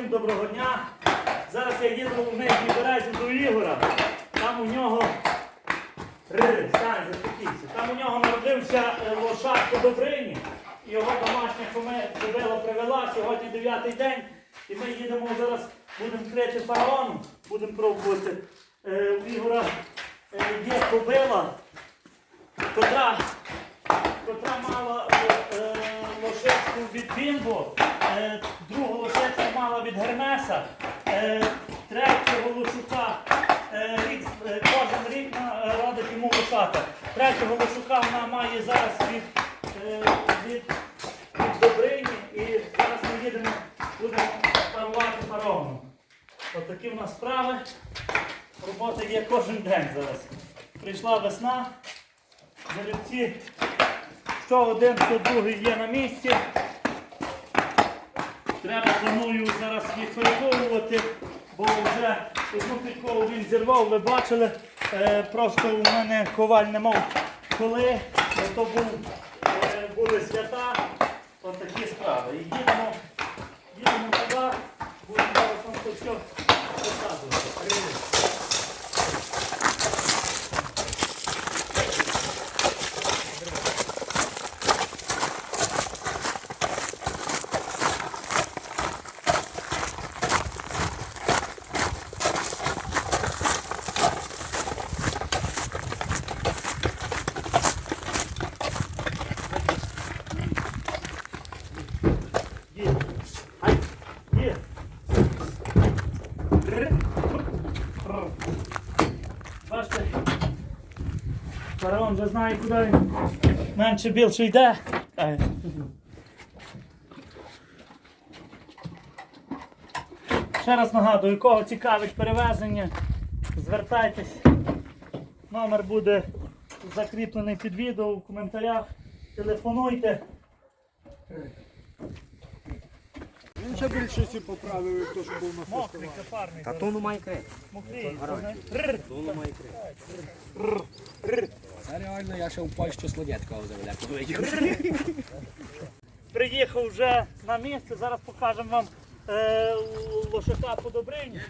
всім доброго дня. Зараз я їду в Нижній Березі до Ігора. Там у нього. Там у нього народився е, лошак по Добрині. Його домашня кобила привела. Сьогодні дев'ятий день. І ми їдемо зараз, будемо крити фараону, будемо пробувати. Е, у Ігора е, є кобила, котра котра мала лошечку від Бімбо, мала від Гермеса, е, третього лошука е, рік, е, кожен рік е, йому лошата. Третього лошука вона має зараз від, від, від Добрині і зараз ми їдемо, будемо парувати паромом. Отакі в нас справи. Робота є кожен день зараз. Прийшла весна, жеребці що один, що другий є на місці. Планую зараз їх переховувати, бо вже одну підкову він зірвав, ви бачили. Е, просто у мене коваль не мав коли, то був, е, були свята. От такі справи. І їдемо, їдемо туди, будемо зараз все фараон вже знає, куди він менше більше йде. Ще раз нагадую, кого цікавить перевезення, звертайтесь. Номер буде закріплений під відео в коментарях. Телефонуйте. Він ще більше всі поправив, як то, що був на Мокрий, фестивалі. капарний. Та має. Рр. Тону має крек. Це реально я ще в Польщу Слодєцького заведе. Приїхав вже на місце, зараз покажемо вам е, лошака по Добрині.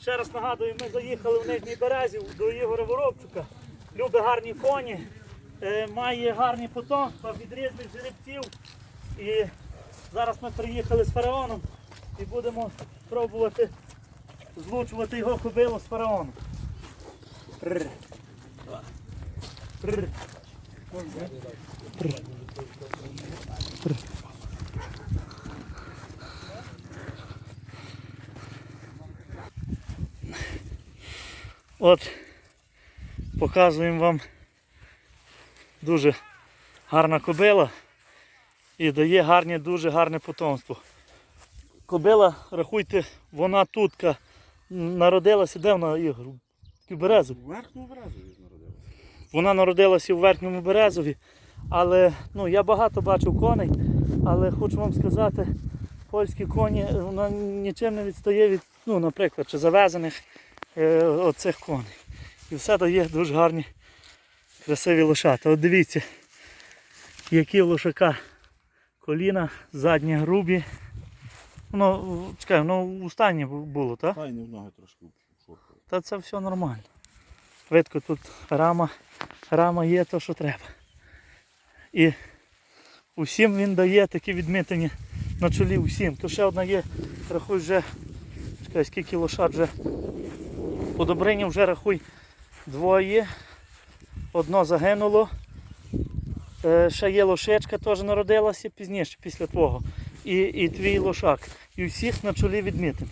Ще раз нагадую, ми заїхали в Нижній Березі до Ігоря Воробчука. Любить гарні коні, е, має гарні потомства, відрізних жеребців. І зараз ми приїхали з фараоном і будемо пробувати злучувати його кобилу з фараоном. От показуємо вам дуже гарна кобила і дає гарне, дуже гарне потомство. Кобила, рахуйте, вона тутка народилася, де вона Ігор? Березу. Верхню він народив. Вона народилася у верхньому Березові, але ну, я багато бачив коней, але хочу вам сказати, польські коні вона нічим не відстає від, ну, наприклад, чи завезених е, оцих коней. І все дає дуже гарні, красиві лошата. От дивіться, які лошака коліна, задні грубі. Воно, чекай, воно у стані було, так? Та й не в ноги трошки шуркали. Та це все нормально. Видко тут рама, рама є то, що треба. І усім він дає такі відмітини на чолі усім. То ще одна є, рахуй вже, чекай, скільки лошад вже. По Добрині вже рахуй двоє. Одно загинуло. Е, ще є лошечка, теж народилася пізніше, після твого. І, і твій лошак. І всіх на чолі відмітин.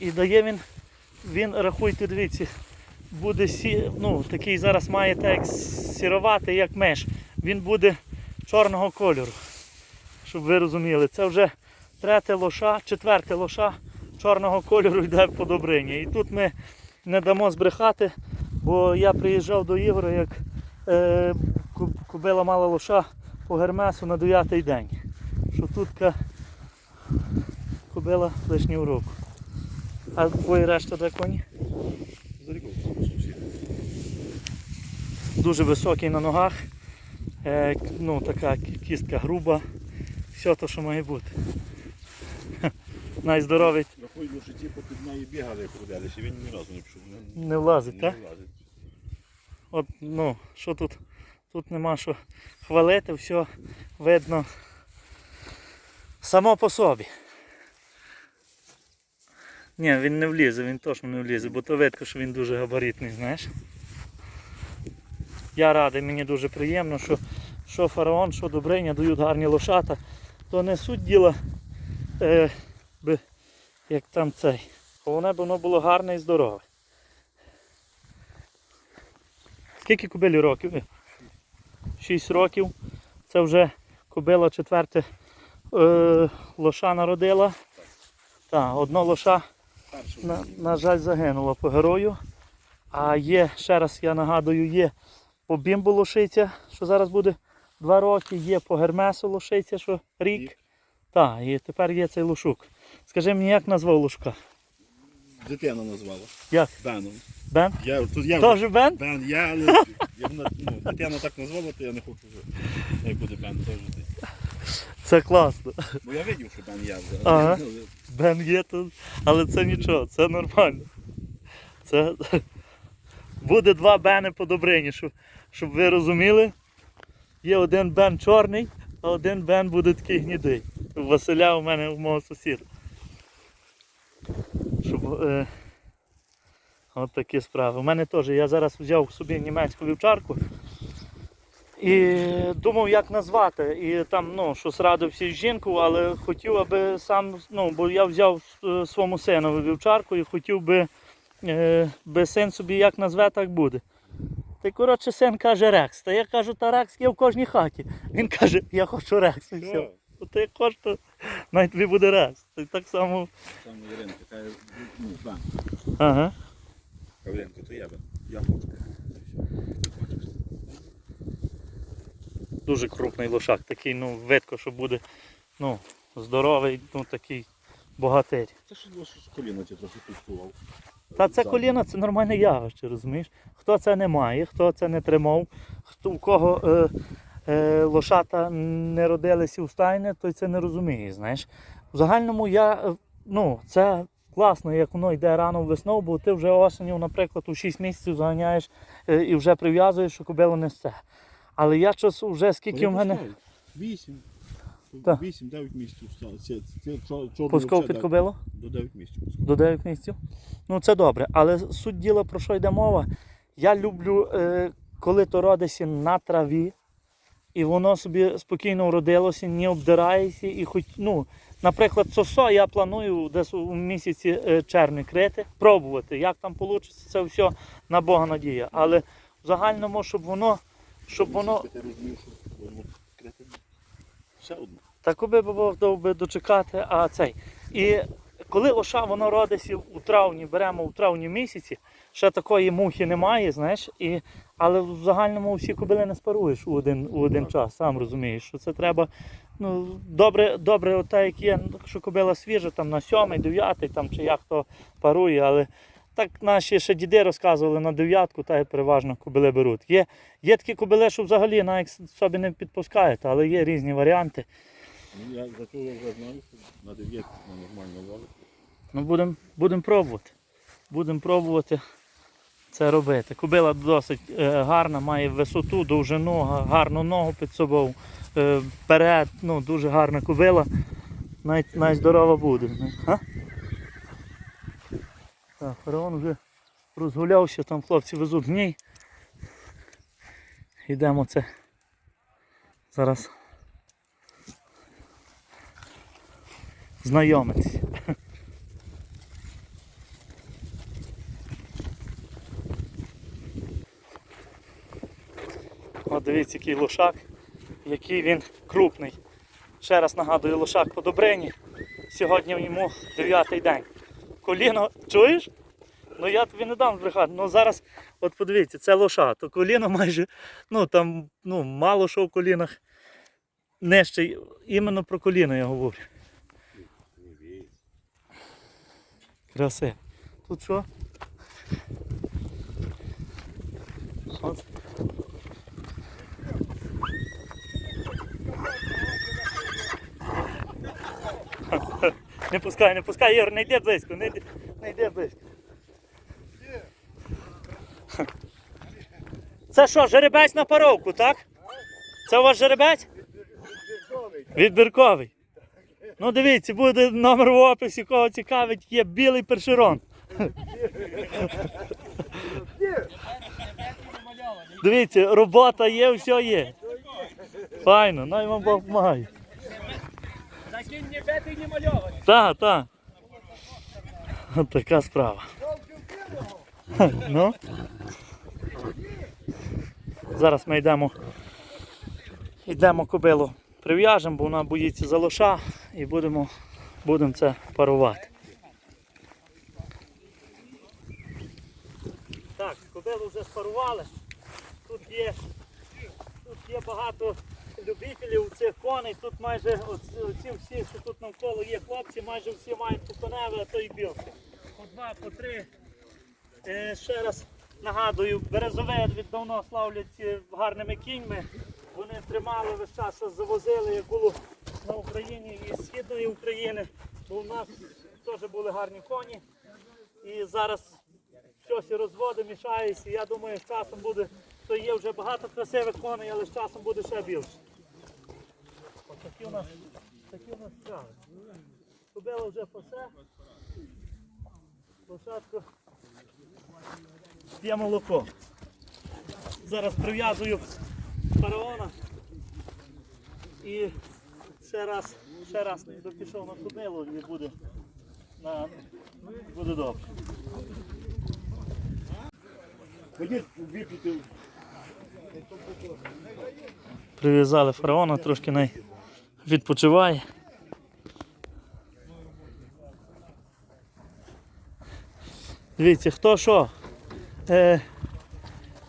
І дає він він, рахуйте, дивіться, буде сі, ну, такий зараз має так сіроватий, як меш. Він буде чорного кольору. Щоб ви розуміли, це вже третє лоша, четверте лоша чорного кольору йде по Добрині. І тут ми не дамо збрехати, бо я приїжджав до Ігора, як е, ку- кобила мала лоша по Гермесу на 9 день. Що тут ка- кобила лишнього. А твої решта де коні? Дуже високий на ногах. Е, ну, така кістка груба. Все те, що має бути. найздоровий Рахуй до житті попід неї бігали ходили, ще він ні разу не пішов. Не, не влазить, так? влазить. От, ну, що тут? Тут нема що хвалити, все видно само по собі. Ні, він не влізе, він точно не влізе, бо то видно, що він дуже габаритний, знаєш. Я радий, мені дуже приємно, що, що фараон, що Добриня дають гарні лошата, то не суть діла, е, би, як там цей. Головне, б воно було гарне і здорове. Скільки кобилі років? Шість років. Це вже кобила четверте е, лоша народила. Так, одна лоша, на, на жаль, загинула по герою. А є, ще раз я нагадую, є по бімбу лошиця, що зараз буде два роки, є по гермесу лошиця, що рік. Так, і тепер є цей лошук. Скажи мені, як назвав лошука? Дитина назвала. Як? Беном. Бен? Я, тут я Тоже Бен? Бен, я, але я, вона- ну, дитина так назвала, то я не хочу вже. Як буде Бен теж. Це класно. Бо я видів, що Бен вже. Ага. Бен є тут, але це нічого, це нормально. Це буде два бени по Добрині, щоб, щоб ви розуміли. Є один бен чорний, а один бен буде такий гнідий. У Василя у мене у мого сусіда. Щоб, е, от такі справи. У мене теж, я зараз взяв собі німецьку вівчарку. І думав, як назвати. І там, ну, щось радився з жінку, але хотів, аби сам, ну, бо я взяв е, своєму синові вівчарку і хотів би, е, би син собі як назве, так буде. Та й коротше син каже Рекс. Та я кажу, та Рекс є в кожній хаті. Він каже, я хочу Рекс. І все. Ти то навіть тобі буде Рекс. Та й так само. Там Іринка каже, ну. Ага. Павленко, то я Бен. Я хочу. Дуже крупний лошак, такий, ну, видко, що буде ну, здоровий, ну такий богатир. Це ж коліна ті трохи підкував. Та це коліна це нормальне явище, розумієш? Хто це не має, хто це не тримав, хто у кого е, е, лошата не родилися у стайні, той це не розуміє. знаєш. В загальному я, е, ну, це класно, як воно йде рано в весну, бо ти вже осенью, наприклад, у 6 місяців заганяєш е, і вже прив'язуєш, що кобилу несе. Але я час вже скільки в мене Вісім. Так. Вісім, дев'ять місяців. Це, це, пускав взагалі, під кобилу. До дев'ять місяців. До 9 місяців. Ну це добре. Але суть діла, про що йде мова. Я люблю, е, коли то родиться на траві, і воно собі спокійно вродилося, не обдирається. І хоч, ну, наприклад, сосо я планую десь у місяці е, червні крити, пробувати. Як там вийде, це все на Бога надія. Але в загальному, щоб воно, щоб воно. Так би дав би дочекати, а цей. І коли лоша воно родиться у травні, беремо у травні місяці, ще такої мухи немає, знаєш, і, але в загальному всі кобили не спаруєш у один, у один час, сам розумієш, що це треба. Ну, добре, добре, ота, як є, ну, що кобила свіжа, там на сьомий, дев'ятий, там чи як то парує, але так наші ще діди розказували на дев'ятку, та й переважно кобили беруть. Є, є такі кобили, що взагалі навіть собі не підпускають, але є різні варіанти. Ну, я за цього вже знаю, що на дев'ятку нормально ловить. Ну, будемо будем пробувати. Будемо пробувати це робити. Кобила досить е, гарна, має висоту, довжину, гарну ногу під собою. Е, вперед, ну, дуже гарна кобила. Навіть, навіть здорова буде. А? Так, фараон вже розгулявся, там хлопці везуть гній. Йдемо це. Зараз знайомитися. От дивіться, який лошак, який він крупний. Ще раз нагадую, лошак по Добрині. Сьогодні йому дев'ятий день. Коліно, чуєш? Ну я тобі не дам збрехати. Ну зараз, от подивіться, це лоша, то коліно майже, ну там ну, мало що в колінах. Нижче, іменно про коліно я говорю. Краси. Тут що? От. Не пускай, не пускай, Ігор, не йди близько, не йди, не йди близько. Це що, жеребець на паровку, так? Це у вас жеребець? Відбірковий. Ну дивіться, буде номер в описі, кого цікавить, є білий першерон. Дивіться, робота є, все є. Файно, най вам Бог має. Закинь не бити, не мальований. Так, так. От така справа. Ну. Зараз ми йдемо. Йдемо кобилу прив'яжемо, бо вона боїться за лоша і будемо, будемо це парувати. Так, кобилу вже спарували. Тут є, тут є багато любителів цих коней. Тут майже оці всі, що тут навколо є хлопці, майже всі мають по а то й білки. По два, по три. Е, ще раз нагадую, березове давно славлять е, гарними кіньми. Вони тримали весь час, завозили, як було на Україні і Східної України. Бо в нас теж були гарні коні. І зараз щось і розводи мішаються. Я думаю, з часом буде, то є вже багато красивих коней, але з часом буде ще більше. Такі у нас, такі у нас справи. Кобила вже посе. Лошадку п'є молоко. Зараз прив'язую фараона і ще раз, ще раз допішов на кобилу і буде, на, буде добре. Ходіть. Прив'язали фараона, трошки най відпочиває. Дивіться, хто що. Е,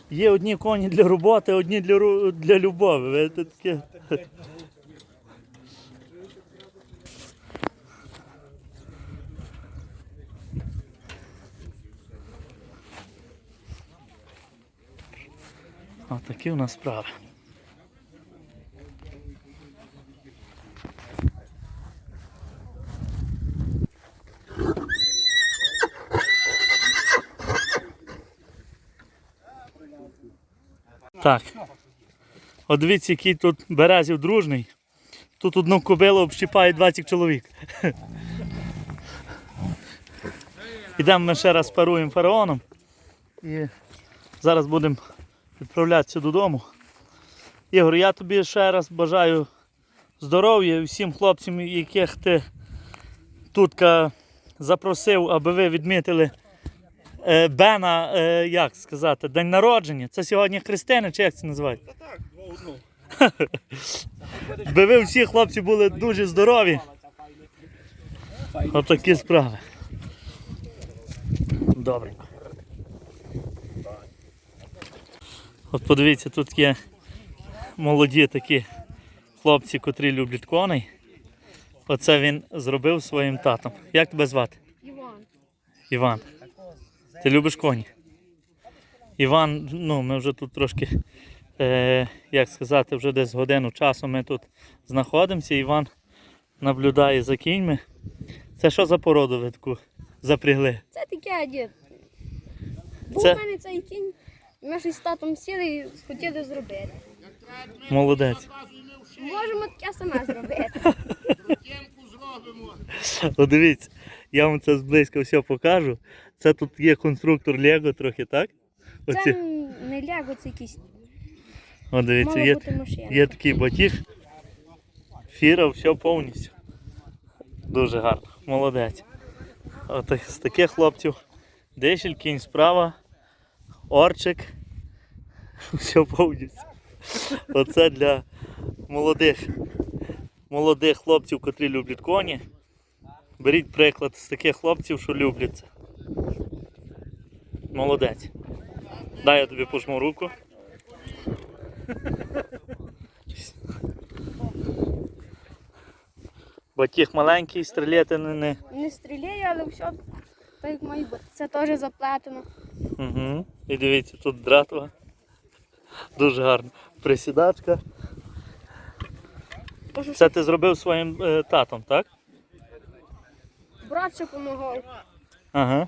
є одні коні для роботи, одні для, для любові. Ви таке. Отакі у нас справи. Так. От дивіться, який тут березів дружний. Тут одну кобилу общіпає 20 чоловік. Ідемо ми ще раз паруємо фараоном. І зараз будемо відправлятися додому. Ігор, я тобі ще раз бажаю здоров'я всім хлопцям, яких ти тут запросив, аби ви відмітили Бена, е, як сказати, день народження. Це сьогодні Христина, чи як це називається? Та так, два одну. Би ви всі хлопці були дуже здорові. Отакі справи. Добренько. От подивіться, тут є молоді такі хлопці, котрі люблять коней. Оце він зробив своїм татом. Як тебе звати? Іван. Іван. Ти любиш коні? Іван, ну ми вже тут трошки, е, як сказати, вже десь годину часу ми тут знаходимося. Іван наблюдає за кіньми. Це що за породу ви таку запрягли? Це таке дід. Був Це- у мене цей кінь. Ми щось з татом сіли і хотіли зробити. Молодець. Можемо таке саме зробити. Дивіться, я вам це зблизька все покажу. Це тут є конструктор Лего трохи, так? Це не ляго, це якийсь О, дивіться, є, бути машина. є такий батіг. Фіра, все повністю. Дуже гарно. Молодець. От з таких хлопців. Дешель, кінь справа, орчик. Все повністю. Оце для молодих, молодих хлопців, котрі люблять коні. Беріть приклад з таких хлопців, що люблять це. Молодець. Дай я тобі пожму руку. Батіг маленький, стріляти не. не. Не стріляє, але все так як має бути. Це теж заплетено. Угу. І дивіться, тут дратва. Дуже гарно. Присідачка. Це ти зробив своїм е, татом, так? брат ще допомагав. Ага.